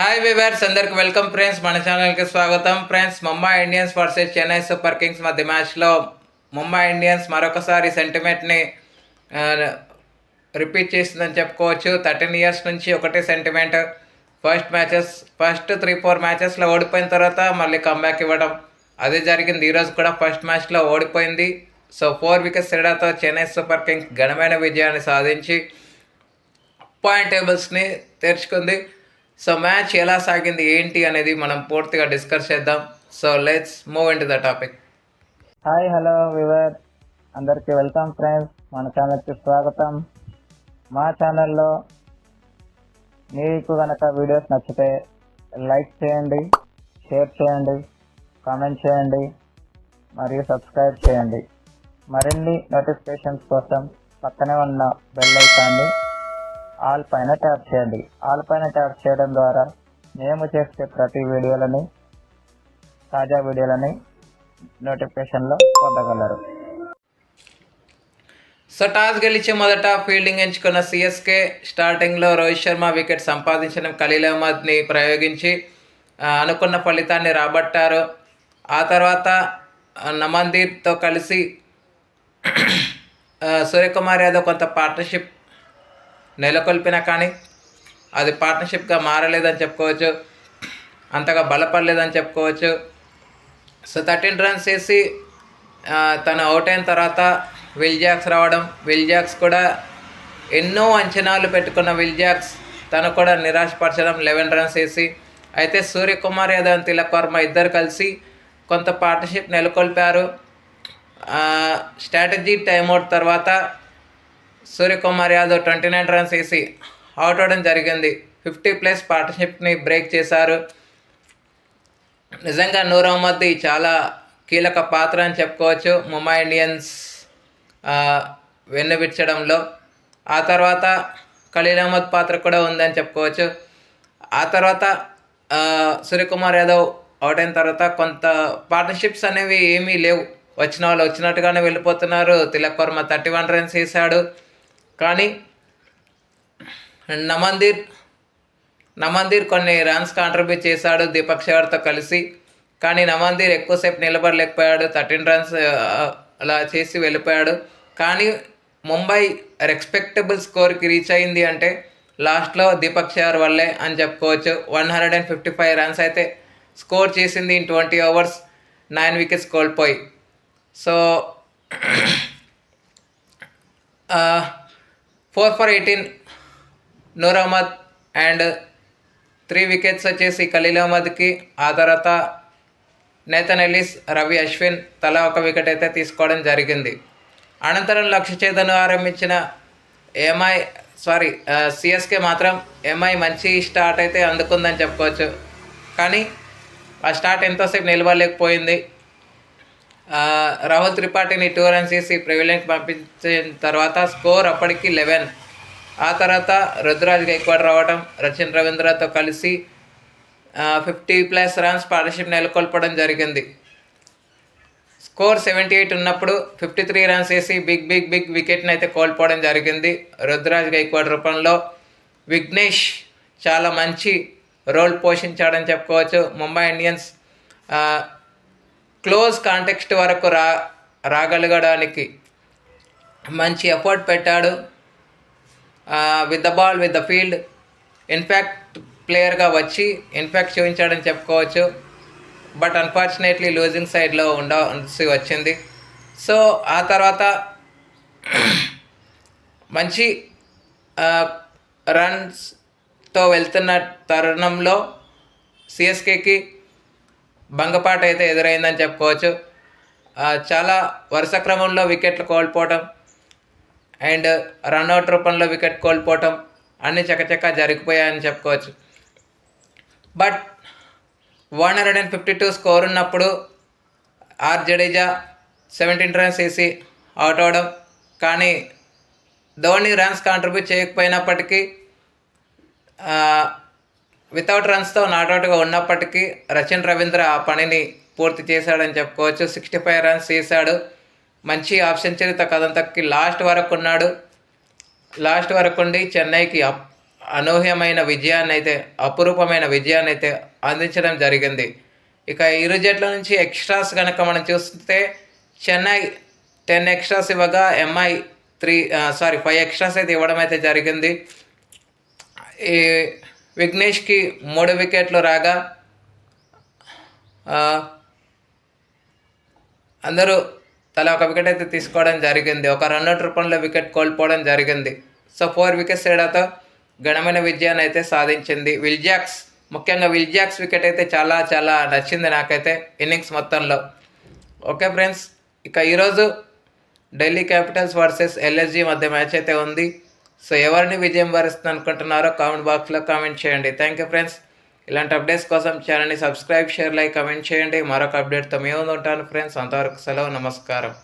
Hi viewers అందరికి welcome friends మన ఛానల్కి స్వాగతం. Friends Mumbai Indians versus Chennai super kings మధ్య మ్యాచ్లో ముంబై ఇండియన్స్ మరొకసారి సెంటిమెంట్ని రిపీట్ చేసిందని చెప్పుకోవచ్చు. థర్టీన్ ఇయర్స్ నుంచి ఒకటే sentiment first matches first three four మ్యాచెస్లో ఓడిపోయిన తర్వాత మళ్ళీ కంబ్యాక్ ఇవ్వడం. అదే జరిగింది. ఈరోజు కూడా ఫస్ట్ మ్యాచ్లో ఓడిపోయింది. సో ఫోర్ వికెట్స్ తేడాతో చెన్నై సూపర్ కింగ్స్ ఘనమైన విజయాన్ని సాధించి పాయింట్ టేబుల్స్ని తెరుచుకుంది. సో మ్యాచ్ ఎలా సాగింది ఏంటి అనేది మనం పూర్తిగా డిస్కస్ చేద్దాం. So let's move in to the topic hi hello viewer అందరికీ వెల్కమ్ ఫ్రెండ్స్ మన ఛానల్కి స్వాగతం. మా ఛానల్లో మీకు కనుక వీడియోస్ నచ్చితే లైక్ చేయండి షేర్ చేయండి కామెంట్ చేయండి మరియు సబ్స్క్రైబ్ చేయండి. మరిన్ని నోటిఫికేషన్స్ కోసం పక్కనే ఉన్న బెల్ ఐకాన్ని ఆల్ పైన ట్యాప్ చేయండి. ఆల్ పైన ట్యాప్ చేయడం ద్వారా మేము చేసే ప్రతి వీడియోలని తాజా వీడియోలని నోటిఫికేషన్లో పొందగలరు. సో టాస్ గెలిచి మొదట ఫీల్డింగ్ ఎంచుకున్న సిఎస్కే స్టార్టింగ్లో రోహిత్ శర్మ వికెట్ సంపాదించిన ఖలీల్ అహ్మద్ని ప్రయోగించి అనుకున్న ఫలితాన్ని రాబట్టారు. ఆ తర్వాత నమందీప్తో కలిసి సూర్యకుమార్ యాదవ్ కొంత పార్ట్నర్షిప్ నెలకొల్పినా కానీ అది పార్ట్నర్షిప్గా మారలేదని చెప్పుకోవచ్చు. అంతగా బలపడలేదని చెప్పుకోవచ్చు. సో థర్టీన్ రన్స్ వేసి తను అవుట్ అయిన తర్వాత విల్ జాక్స్ రావడం. విల్ జాక్స్ కూడా ఎన్నో అంచనాలు పెట్టుకున్న విల్ జాక్స్ తను కూడా నిరాశపరచడం. లెవెన్ రన్స్ వేసి అయితే సూర్యకుమార్ యాదవ్ and తిలక్ వర్మ ఇద్దరు కలిసి కొంత పార్ట్నర్షిప్ నెలకొల్పారు. స్ట్రాటజీ టైమ్అవుట్ తర్వాత Suryakumar Yadav twenty nine runs వేసి అవుట్ అవడం జరిగింది. ఫిఫ్టీ ప్లస్ పార్ట్నర్షిప్ని బ్రేక్ చేశారు. నిజంగా నూర్ అహ్మద్ది చాలా కీలక పాత్ర అని చెప్పుకోవచ్చు. ముంబై ఇండియన్స్ ఆ, వెన్నువిచ్చడంలో. ఆ తర్వాత ఖలీల్ అహ్మద్ పాత్ర కూడా ఉందని చెప్పుకోవచ్చు. ఆ తర్వాత సూర్యకుమార్ యాదవ్ అవుట్ అయిన తర్వాత కొంత పార్ట్నర్షిప్స్ అనేవి ఏమీ లేవు. వచ్చిన వాళ్ళు వచ్చినట్టుగానే వెళ్ళిపోతున్నారు. Tilak Varma thirty one runs వేసాడు కానీ నమందీర్ నమందీర్ కొన్ని రన్స్ కాంట్రిబ్యూట్ చేశాడు దీపక్ షవర్తో కలిసి. కానీ నమందీర్ ఎక్కువసేపు నిలబడలేకపోయాడు థర్టీన్ రన్స్ అలా చేసి వెళ్ళిపోయాడు. కానీ ముంబై రెస్పెక్టబుల్ స్కోర్కి రీచ్ అయింది అంటే లాస్ట్లో దీపక్ షవర్ వల్లే అని చెప్పుకోవచ్చు. One hundred and fifty five runs అయితే స్కోర్ చేసింది in twenty overs nine wickets కోల్పోయి. So four for eighteen Noor Ahmad and three wickets వచ్చేసి ఖలీల్ అహ్మద్కి. ఆ తర్వాత నేతన్ ఎలిస్ రవి అశ్విన్ తలా ఒక వికెట్ అయితే తీసుకోవడం జరిగింది. అనంతరం లక్ష్య చేతను ఆరంభించిన ఎంఐ సారీ సిఎస్కే మాత్రం ఎంఐ మంచి స్టార్ట్ అయితే అందుకుందని చెప్పుకోవచ్చు. కానీ ఆ స్టార్ట్ ఎంతోసేపు నిలవలేకపోయింది రాహుల్ త్రిపాఠిని టూ రన్స్ చేసి ప్రివిలెంట్ పంపించిన తర్వాత స్కోర్ అప్పటికి లెవెన్. ఆ తర్వాత రుద్రాజ్ గైక్వాడ్ రావడం రచిన్ రవీంద్రతో కలిసి ఫిఫ్టీ ప్లస్ రన్స్ పార్ట్నర్షిప్ నెలకొల్పడం జరిగింది. స్కోర్ సెవెంటీ ఎయిట్ ఉన్నప్పుడు ఫిఫ్టీ త్రీ రన్స్ వేసి బిగ్ బిగ్ బిగ్ వికెట్ని అయితే కోల్పోవడం జరిగింది. రుద్రాజ్ గైక్వాడ్ రూపంలో విఘ్నేష్ చాలా మంచి రోల్ పోషించాడని చెప్పుకోవచ్చు. ముంబై ఇండియన్స్ క్లోజ్ కాంటెక్స్ట్ వరకు రా రాగలగడానికి మంచి ఎఫర్ట్ పెట్టాడు. With the ball with the field in fact ప్లేయర్గా వచ్చి ఇన్ఫ్యాక్ట్ చూపించాడని చెప్పుకోవచ్చు. బట్ అన్ఫార్చునేట్లీ లూజింగ్ సైడ్లో ఉండాల్సి వచ్చింది. సో ఆ తర్వాత మంచి రన్స్తో వెళ్తున్న తరుణంలో సిఎస్కేకి భంగపాటు అయితే ఎదురైందని చెప్పుకోవచ్చు. చాలా వరుస క్రమంలో వికెట్లు కోల్పోవటం అండ్ రన్అట్ రూపంలో వికెట్ కోల్పోవటం అన్ని చకచక జరిగిపోయాయని చెప్పుకోవచ్చు. But one hundred and fifty two score ఉన్నప్పుడు ఆర్ జడేజా సెవెంటీన్ రన్స్ వేసి అవుట్ అవడం. కానీ ధోని రన్స్ కాంట్రిబ్యూట్ చేయకపోయినప్పటికీ వితౌట్ రన్స్తో నాట్అవుట్గా ఉన్నప్పటికీ రచిన్ రవీంద్ర ఆ పనిని పూర్తి చేశాడని చెప్పుకోవచ్చు. సిక్స్టీ ఫైవ్ రన్స్ చేశాడు. మంచి హాఫ్ సెంచరీతో కథంతకి లాస్ట్ వరకు ఉన్నాడు. లాస్ట్ వరకు ఉండి చెన్నైకి అప్ అనూహ్యమైన విజయాన్ని అయితే అపురూపమైన విజయాన్ని అయితే అందించడం జరిగింది. ఇక ఇరు జట్ల నుంచి ఎక్స్ట్రాస్ కనుక మనం చూస్తే చెన్నై టెన్ ఎక్స్ట్రాస్ ఇవ్వగా MI three sorry five extras అయితే ఇవ్వడం అయితే జరిగింది. ఈ విఘ్నేష్కి మూడు వికెట్లు రాగా అందరూ తలా ఒక వికెట్ అయితే తీసుకోవడం జరిగింది. ఒక రన్అట్ రూపంలో వికెట్ కోల్పోవడం జరిగింది. సో ఫోర్ వికెట్స్ తేడాతో ఘనమైన విజయాన్ని అయితే సాధించింది. విల్జాక్స్ ముఖ్యంగా విల్జాక్స్ వికెట్ అయితే చాలా చాలా నచ్చింది నాకైతే ఇన్నింగ్స్ మొత్తంలో. ఓకే ఫ్రెండ్స్ ఇక ఈరోజు ఢిల్లీ క్యాపిటల్స్ వర్సెస్ ఎల్ఎస్జి మధ్య మ్యాచ్ అయితే ఉంది. సో ఎవరిని విజయం వరిస్తుంది అనుకుంటున్నారో కామెంట్ బాక్స్లో కామెంట్ చేయండి. థ్యాంక్ యూ ఫ్రెండ్స్ ఇలాంటి అప్డేట్స్ కోసం ఛానల్ని సబ్స్క్రైబ్ షేర్ లైక్ కమెంట్ చేయండి. మరొక అప్డేట్తో మేము ఉంటాను ఫ్రెండ్స్ అంతవరకు సెలవు నమస్కారం.